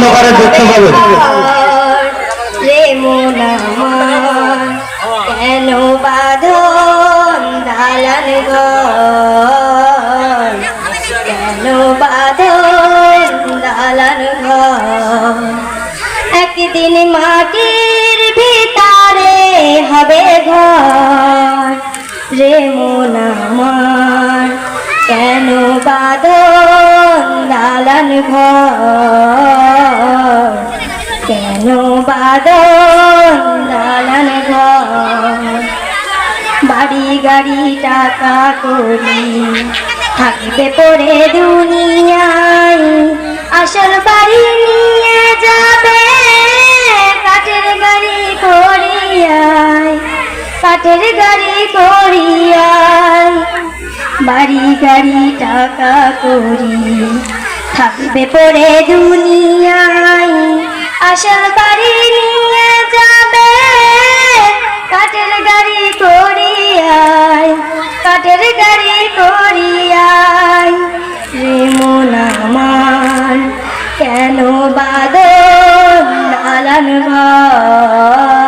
অন্ধকারে দেখতে পাবেন কেন বাঁধন দালান কেন বাঁধন দালান একদিন মাটির ভিতরে হবে ঘর। রে মন কেন বাঁধন দালান ঘর? কেন বাদন দালান ঘর? বাড়ি গাড়ি টাকা করি, থাকবে পড়ে দুনিয়ায়। আসল বাড়ি নিয়ে যাবে, কাঠের গাড়ি করিয়ায়। কাঠের গাড়ি করিয়ায়। বাড়ি গাড়ি টাকা করি থাকবে পরে দুনিয়ায়। আসল বাড়ি নিয়ে যাবে। কাঠের গাড়ি করিয়ায় কাঠের গাড়ি করিয়ায় রে মন আমার কেন বাদন দালান ঘর?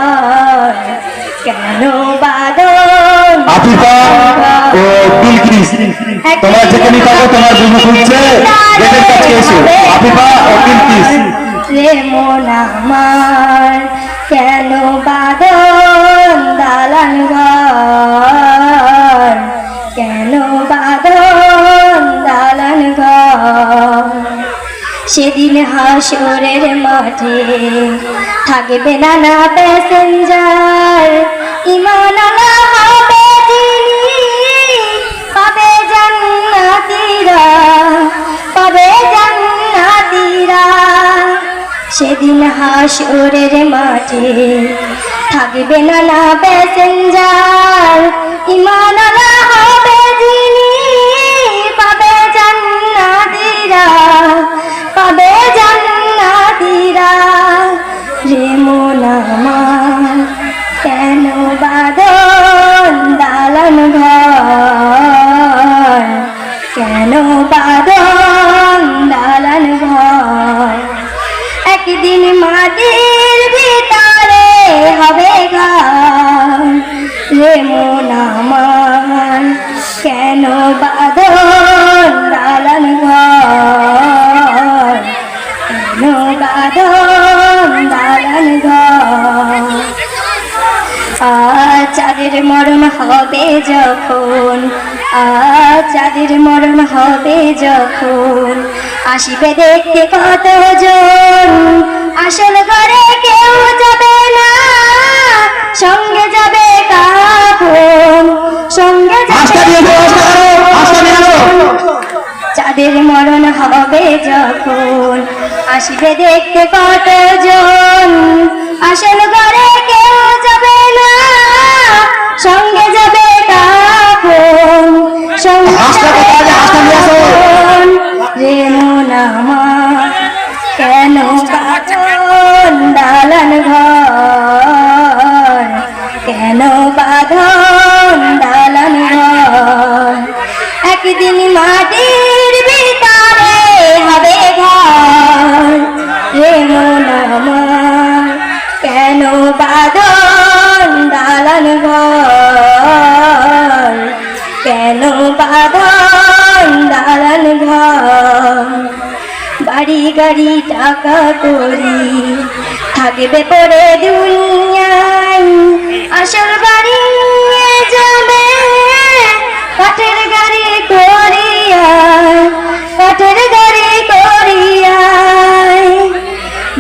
কেন বাদন আফিফা ও বিলকিস তোমার যেখানে থাকো তোমার জন্য এসো ও বিলকিস রে মন আমার, কেন বাদন দালান ঘর? কেন বাদন দালান ঘর? সেদিন হাসরের মাঠে থাকবে নানা প্যাসেঞ্জার সেদিন হাসরের মাঠে। থাকবে নানা প্যাসেঞ্জার, ইমান হবে যিনি, পাবে জান্নাতীরা পাবে জান্নাতীরা। রে মন আমার, কেন বাদন দালান ঘর? কেন বাদন একদিন মাটির ভিতরে হবে ঘর রে মন আমার, কেন বাদন দালান ঘর? কেন বাদন দালান চাঁদের মরণ হবে যখন আজ চাঁদের মরণ হবে যখন। আসিবে দেখতে কতজন আসল চাঁদের মরণ হবে যখন আসবে দেখতে কতজন? আসল ঘরে কেউ যাবে না সঙ্গে যাবে কাপন কেন দালান ঘর? কেন বাঁধন গাড়ি টাকা করি। থাকবে পরে দুনিয়ায় আসল বাড়ি যাবে। কাঠের গাড়ি করিয়া, কাঠের গাড়ি করিয়া।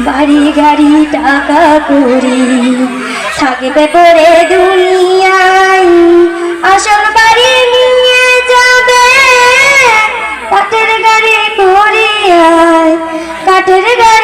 বাড়ি গাড়ি টাকা করি। থাকবে পরে দুনিয়ায় আসল 给这个